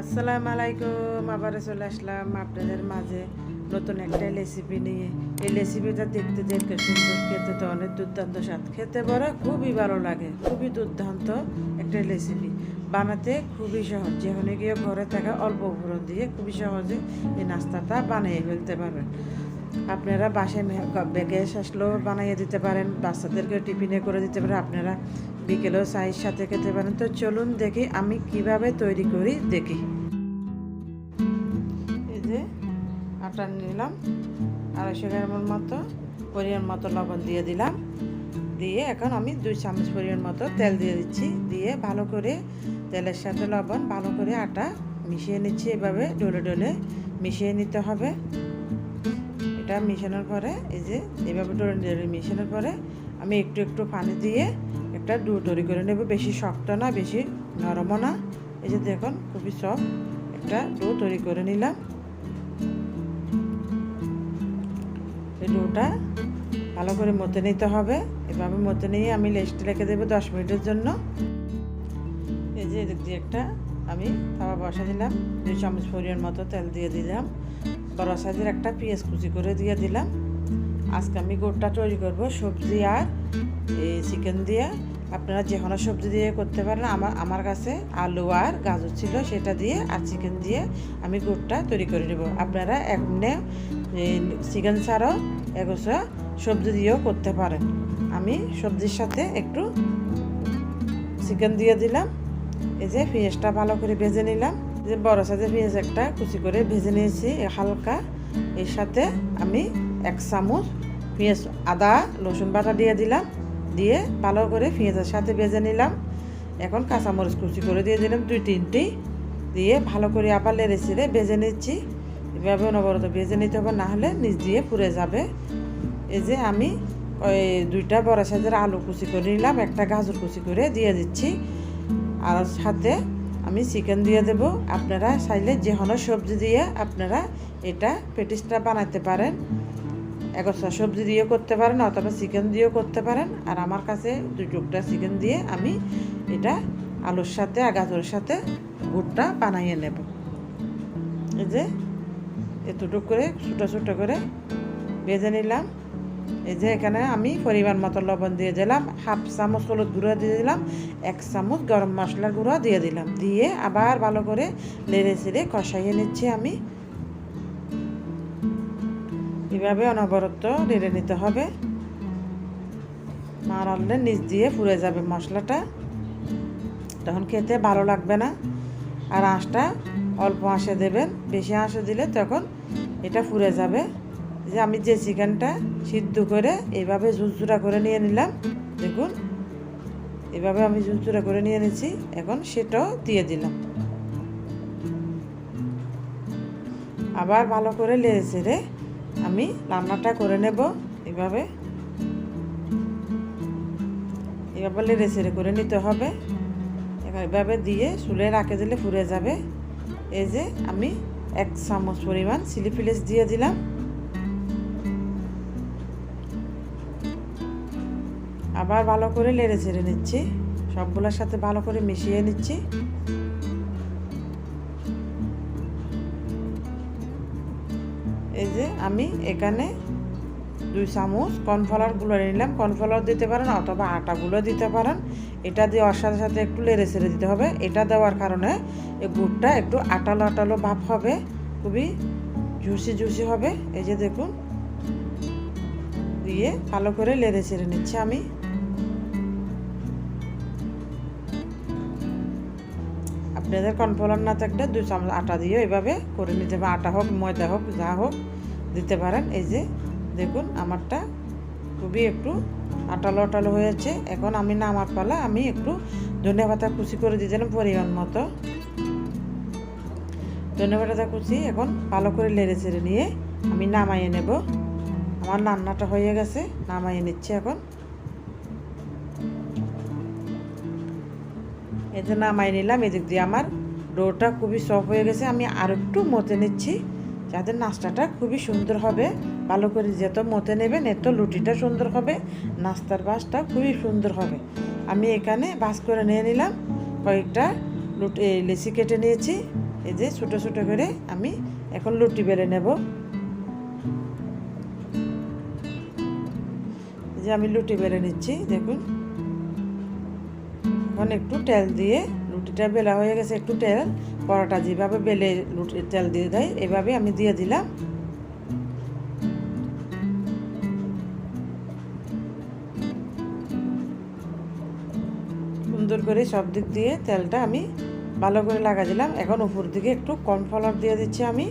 আসসালামু আলাইকুম আবার চলে আসলাম আপনাদের মাঝে নতুন একটা রেসিপি নিয়ে। এই রেসিপিটা দেখতে দেখতে সুন্দর খেতে তো অনেক দুর্দান্ত, স্বাদ খেতে বড়, খুবই ভালো লাগে, খুবই দুর্দান্ত একটা রেসিপি বানাতে খুবই সহজ, যেখানে গিয়ে ঘরে থাকা অল্প উপকরণ দিয়ে খুবই সহজে এই নাস্তাটা বানিয়ে ফেলতে পারবেন। আপনারা বাসায় গ্যাস আসলেও বানিয়ে দিতে পারেন বাচ্চাদেরকে টিফিনে করে দিতে পারেন, আপনারা বিকেলেও চায়ের সাথে খেতে পারেন। তো চলুন দেখি আমি কীভাবে তৈরি করি, দেখি। এই যে আটা নিলাম, আড়াইশো গ্রামের মতো পরিমাণ মতো লবণ দিয়ে দিলাম। দিয়ে এখন আমি দুই চামচ পরিমাণ মতো তেল দিয়ে দিচ্ছি। দিয়ে ভালো করে তেলের সাথে লবণ, ভালো করে আটা মিশিয়ে নিচ্ছি। এভাবে ডলে ডলে মিশিয়ে নিতে হবে। এটা মিশানোর পরে, এই যে এভাবে ডলে ডলে মিশানোর পরে আমি একটু একটু পানি দিয়ে একটা ডু তৈরি করে নেব। বেশি শক্ত না, বেশি নরমও না। এই যে দেখুন, খুবই সফট একটা ডো তৈরি করে নিলাম। এই ডোটা ভালো করে মতে নিতে হবে। এভাবে মতে নিয়ে আমি লেস্টে রেখে দেবো দশ মিনিটের জন্য। এই যে এদিক দিয়ে একটা আমি তাওয়া বসা দিলাম। দুই চামচ পরিমাণ মতো তেল দিয়ে দিলাম। বড় সাইজের একটা পেঁয়াজ কুচি করে দিয়ে দিলাম। আজকে আমি গোটটা তৈরি করব সবজি আর এই চিকেন দিয়ে। আপনারা যে কোনো সবজি দিয়ে করতে পারেন। আমার আমার কাছে আলু আর গাজর ছিল, সেটা দিয়ে আর চিকেন দিয়ে আমি গোটটা তৈরি করে নেব। আপনারা এমনি চিকেন ছাড়াও এগোছা সবজি দিয়েও করতে পারেন। আমি সবজির সাথে একটু চিকেন দিয়ে দিলাম। এই যে পেঁয়াজটা ভালো করে ভেজে নিলাম। যে বড় সাইজের পেঁয়াজ একটা কুচি করে ভেজে নিয়েছি হালকা। এর সাথে আমি এক চামচ পেঁয়াজ, আদা, রসুন বাটা দিয়ে দিলাম। দিয়ে ভালো করে পেঁয়াজের সাথে ভেজে নিলাম। এখন কাঁচামরিচ কুচি করে দিয়ে দিলাম দুই তিনটি। দিয়ে ভালো করে আবার লেড়ে ছেড়ে ভেজে নিচ্ছি। এভাবে অনবরত ভেজে নিতে হবে, না হলে নিচ দিয়ে পুড়ে যাবে। এই যে আমি ওই দুইটা বড় সাইজের আলু কুচি করে নিলাম, একটা গাজর কুচি করে দিয়ে দিচ্ছি। আর সাথে আমি চিকেন দিয়ে দেব। আপনারা চাইলে যে কোনো সবজি দিয়ে আপনারা এটা পেটিসটা বানাতে পারেন। একসা সবজি দিয়েও করতে পারেন, অথবা চিকেন দিয়েও করতে পারেন। আর আমার কাছে দুই টুকটা চিকেন দিয়ে আমি এটা আলুর সাথে আর গাজরের সাথে ভুট্টা বানাইয়ে নেব। এই যে এতটুক করে, ছোটো ছোটো করে ভেজে নিলাম। এই যে এখানে আমি পরিমাণ মতো লবণ দিয়ে দিলাম, হাফ চামচ হলুদ গুঁড়ো দিয়ে দিলাম, এক চামচ গরম মশলার গুঁড়ো দিয়ে দিলাম। দিয়ে আবার ভালো করে নেড়ে ছেড়ে কষাইয়ে নিচ্ছি আমি। এভাবে অনবরত নেড়ে নিতে হবে। না রাখলে নিচ দিয়ে পুড়ে যাবে মশলাটা। তখন খেতে ভালো লাগবে না। আর আঁশটা অল্প আঁশে দেবেন। বেশি আঁশে দিলে তখন এটা পুড়ে যাবে। যে আমি যে চিকেনটা সিদ্ধ করে এইভাবে ঝুরঝুরা করে নিয়ে নিলাম, দেখুন। এভাবে আমি ঝুরঝুরা করে নিয়ে নিয়েছি, এখন সেটাও দিয়ে দিলাম। আবার ভালো করে লেড়ে ছেড়ে আমি রান্নাটা করে নেব এভাবে। এভাবে লেড়ে ছেড়ে করে নিতে হবে। এভাবে দিয়ে চুলে রাখে দিলে ফুরে যাবে। এই যে আমি এক চামচ পরিমাণ চিলি ফ্লেক্স দিয়ে দিলাম। আবার ভালো করে লেড়ে ছেড়ে নিচ্ছি। সবগুলোর সাথে ভালো করে মিশিয়ে নিচ্ছি। আমি এখানে দুই চামচ কর্নফ্লাওয়ারগুলো নিলাম। কর্নফ্লাওয়ার দিতে পারেন অথবা আটাগুলো দিতে পারেন। এটা দেওয়ার সাথে সাথে একটু লেড়ে ছেড়ে দিতে হবে। এটা দেওয়ার কারণে এই গুড়টা একটু আটালো আটালো ভাব হবে। খুবই ঝুসি ঝুসি হবে। এই যে দেখুন, দিয়ে ভালো করে লেড়ে ছেড়ে নিচ্ছি আমি। আপনাদের কর্নফ্লাওয়ার না থাকলে দুই চামচ আটা দিয়ে এভাবে করে নিতে পারেন আটা হোক, ময়দা হোক, যা হোক। দিতে পারেন। এই যে দেখুন, আমারটা খুবই একটু আটালো আটালো হয়েছে। এখন আমি নামার পালা আমি একটু ধনে পাতা কুচি করে দিয়ে দিলাম পরিমাণ মতো। ধনে পাতা কুচি এখন ভালো করে লেড়ে চেড়ে নিয়ে আমি নামাইয়ে নেব। আমার রান্নাটা হয়ে গেছে, নামাইয়ে নিচ্ছি এখন। যে নামাই নিলাম, এদিক দিয়ে আমার ডোটা খুবই সফট হয়ে গেছে। আমি আর একটু মতে নিচ্ছি। যাতে নাস্তাটা খুবই সুন্দর হবে, ভালো করে যত মতে নেবেন, এত লুটিটা সুন্দর হবে, নাস্তার বাসটা খুবই সুন্দর হবে। আমি এখানে বাস করে নিয়ে নিলাম, কয়েকটা লুটি লেচি কেটে নিয়েছি, এই যে ছোটো ছোটো করে আমি এখন লুটি বেলে নেব। এই যে আমি লুটি বেলে নিচ্ছি, দেখুন। এখন একটু তেল দিয়ে রুটিটা বেলা হয়ে গেছে, একটু তেল। পরোটা যেভাবে বেলে লুটি তেল দিয়ে দেয়, এভাবে আমি দিয়ে দিলাম। সুন্দর করে সব দিক দিয়ে তেলটা আমি ভালো করে লাগা দিলাম। এখন উপর দিকে একটু কর্নফ্লাওয়ার দিয়ে দিচ্ছি আমি।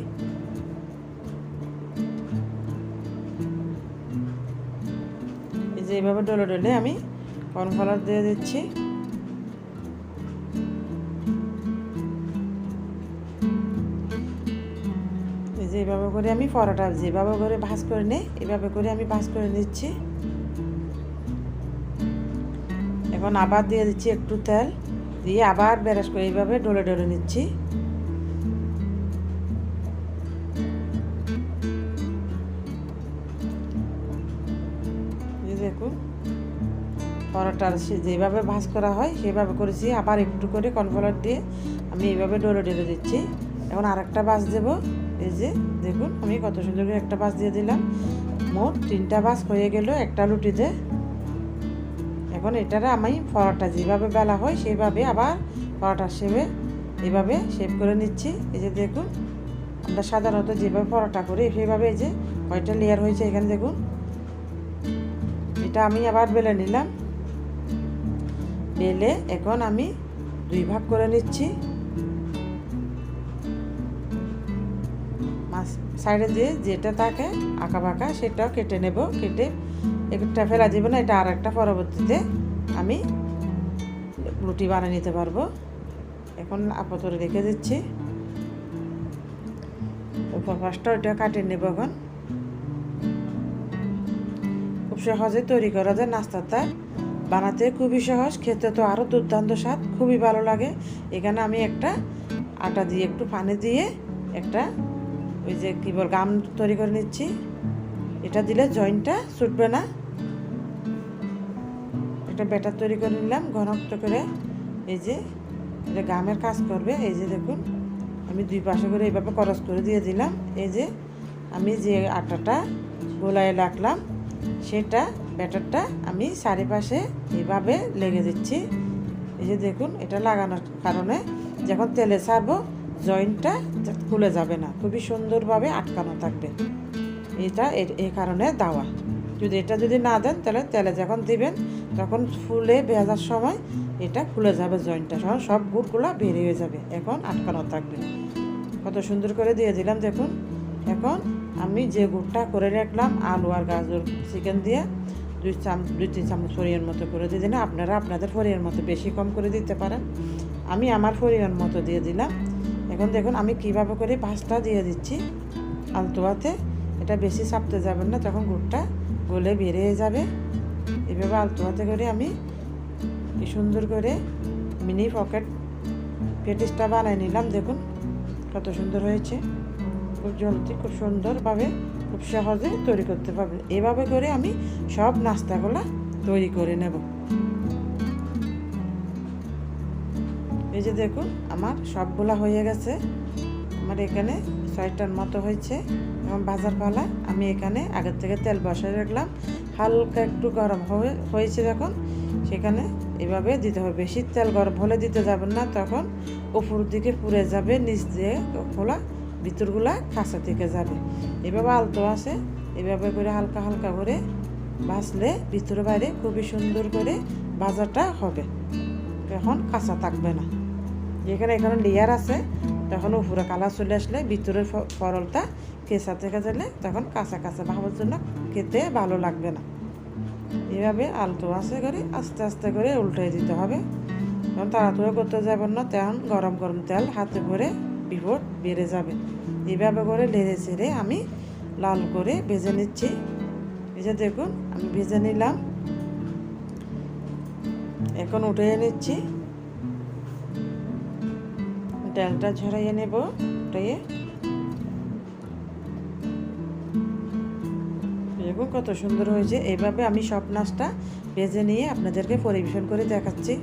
এই যে এইভাবে ডলে ডলে আমি কর্নফ্লাওয়ার দিয়ে দিচ্ছি। এইভাবে করে আমি পরোটা যেভাবে করে ভাজ করে নিই এভাবে করে আমি ভাজ করে নিচ্ছি। এখন আবার দিয়ে দিচ্ছি একটু তেল, দিয়ে আবার বেরাস করে এইভাবে ডলে ডলে নিচ্ছি। দেখুন, পরোটার যেভাবে ভাজ করা হয়, সেভাবে করেছি। আবার একটু করে কর্নফ্লাওয়ার দিয়ে আমি এইভাবে ডলে ডলে দিচ্ছি। এখন আরেকটা বাস দেব। এই যে, দেখুন, আমি কত সুন্দর করে একটা বাস দিয়ে দিলাম। মোট তিনটা বাস হয়ে গেল একটা রুটিতে। এখন এটারে আমি পরোটা যেভাবে বেলা হয়, সেভাবে আবার পরোটা শেপে এইভাবে শেপ করে নিচ্ছি। এই যে, দেখুন, আমরা সাধারণত যেভাবে পরোটা করি সেইভাবে এই যে কয়টা লেয়ার হয়েছে এখানে, দেখুন। এটা আমি আবার বেলে নিলাম। বেলে এখন আমি দুই ভাগ করে নিচ্ছি। সাইডে দিয়ে যেটা থাকে আঁকা বাঁকা সেটাও কেটে নেব, কেটে একটা ফেলা দিব না, এটা আর একটা পরবর্তীতে আমি রুটি বানিয়ে নিতে পারব। এখন আপাতত রেখে দিচ্ছি। উপর ওইটা কাটিয়ে নেব এখন। খুব সহজে তৈরি করা যায় নাস্তাটা। বানাতে খুবই সহজ, খেতে তো আরও দুর্দান্ত স্বাদ, খুবই ভালো লাগে। এখানে আমি একটা আটা দিয়ে, একটু পানি দিয়ে একটা ওই যে কী বল, গাম তৈরি করে নিচ্ছি। এটা দিলে জয়েন্টটা ছুটবে না। একটা ব্যাটার তৈরি করে নিলাম, ঘনত্ব করে। এই যে, এটা গামের কাজ করবে। এই যে দেখুন, আমি দুই পাশে করে এইভাবে করস করে দিয়ে দিলাম। এই যে, আমি যে আটাটা গোলায় রাখলাম, সেটা ব্যাটারটা আমি চারিপাশে এইভাবে লেগে দিচ্ছি। এই যে দেখুন, এটা লাগানোর কারণে যখন তেলে ছাড়বো জয়েন্টটা খুলে যাবে না, খুবই সুন্দরভাবে আটকানো থাকবে। এটা এই কারণে দেওয়া। যদি এটা যদি না দেন, তাহলে তেলে যখন দিবেন, তখন ফুলে ভেজার সময় এটা খুলে যাবে জয়েন্টটা সহ, সব গুড়গুলো বেরিয়ে যাবে। এখন আটকানো থাকবে। কত সুন্দর করে দিয়ে দিলাম, দেখুন। এখন আমি যে গুড়টা করে রাখলাম, আলু আর গাজর চিকেন দিয়ে, দুই চাম, দুই তিন চামচ ফরিয়ার মতো করে দিয়ে দিলাম। আপনারা আপনাদের ফরিয়ার মতো বেশি কম করে দিতে পারেন। আমি আমার ফরিয়ার মতো দিয়ে দিলাম। এখন দেখুন আমি কীভাবে করে ভাজটা দিয়ে দিচ্ছি। আলতো হাতে এটা বেশি চাপতে যাবেন না, তখন গুড়টা গলে বেরিয়ে যাবে। এভাবে আলতো হাতে করে আমি সুন্দর করে মিনি পকেট পেটিসটা বানিয়ে নিলাম। দেখুন কত সুন্দর হয়েছে। খুব জলদি, খুব সুন্দরভাবে, খুব সহজে তৈরি করতে পারবেন এভাবে করে আমি সব নাস্তাগুলো তৈরি করে নেব। এই যে দেখুন, আমার সবগুলা হয়ে গেছে। আমার এখানে ছয়টার মতো হয়েছে। এবং বাজার পালা, আমি এখানে আগের থেকে তেল বসায় রাখলাম। হালকা একটু গরম হয়েছে যখন, সেখানে এভাবে দিতে হবে। বেশি তেল গরম হলে দিতে যাবেন না, তখন উপর দিকে পুড়ে যাবে, নিচ দিয়ে খোলা ভিতরগুলা কাঁচা থেকে যাবে। এভাবে আলতো আছে, এভাবে করে হালকা হালকা করে ভাজলে ভিতরে বাইরে খুবই সুন্দর করে ভাজাটা হবে। এখন কাঁচা থাকবে না। যেখানে এখানে লেয়ার আছে, তখন উপরে কালার চলে আসলে ভিতরের ফরলটা কেঁচা থেকে গেলে তখন কাঁচা কাঁচা ভাবার জন্য খেতে ভালো লাগবে না। এভাবে আলতো আছে করে আস্তে আস্তে করে উল্টে দিতে হবে। তখন তাড়াতাড়ি করতে যাবেন না তখন গরম গরম তেল হাতে ভরে বিপদ বেড়ে যাবে। এভাবে করে লেড়ে ছেড়ে আমি লাল করে ভেজে নিচ্ছি। ভেজে দেখুন, আমি ভেজে নিলাম। এখন উঠে নিচ্ছি। তেলটা ঝরাইয়ে নেব, উঠাইয়ে। দেখুন কত সুন্দর হয়েছে। এইভাবে আমি সব নাচটা ভেজে নিয়ে আপনাদেরকে পরিবেশন করে দেখাচ্ছি।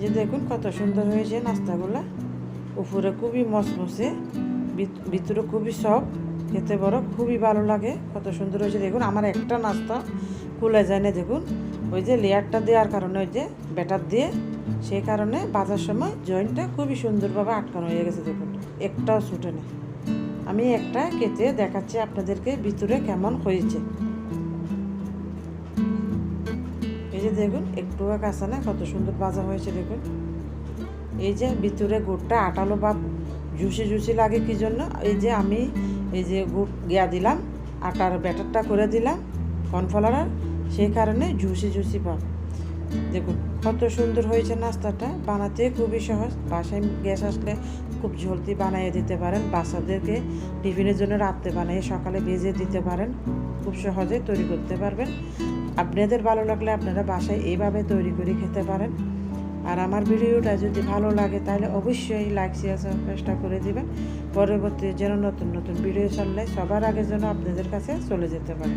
যে দেখুন কত সুন্দর হয়েছে নাস্তাগুলো। উপরে খুবই ভিত- ভিতরে খুবই সব খেতে বড়, খুবই ভালো লাগে। কত সুন্দর হয়েছে। দেখুন, আমার একটা নাস্তা খুলে যায় না, দেখুন। ওই যে লেয়ারটা দেওয়ার কারণে, ওই যে ব্যাটার দিয়ে, সেই কারণে বাজার সময় জয়েন্টটা খুবই সুন্দরভাবে আটকানো হয়ে গেছে দেখুন। একটাও ছুটে নেই আমি একটা কেটে দেখাচ্ছি আপনাদেরকে ভিতরে কেমন হয়েছে। এই যে দেখুন একটুও কাঁচা না, কত সুন্দর ভাজা হয়েছে দেখুন। এই যে ভিতরে গুড়টা আটালো বা জুসি জুসি লাগে কি জন্য? এই যে আমি, এই যে গুড় গিয়া দিলাম, আটার ব্যাটারটা করে দিলাম কর্নফ্লাওয়ার সেই কারণে জুসি জুসি পাব দেখুন, কত সুন্দর হয়েছে নাস্তাটা। বানাতে খুবই সহজ। বাসায় গ্যাস আসলে খুব জলদি বানিয়ে দিতে পারেন। বাচ্চাদেরকে টিফিনের জন্য রাত্রে বানিয়ে সকালে ভেজে দিতে পারেন। খুব সহজে তৈরি করতে পারবেন। আপনাদের ভালো লাগলে আপনারা বাসায় এইভাবে তৈরি করে খেতে পারেন। আর আমার ভিডিওটা যদি ভালো লাগে, তাহলে অবশ্যই লাইক শেয়ার সাবস্ক্রাইবটা করে দিবেন। পরবর্তী যেন নতুন নতুন ভিডিও চললে সবার আগে যেন আপনাদের কাছে চলে যেতে পারে।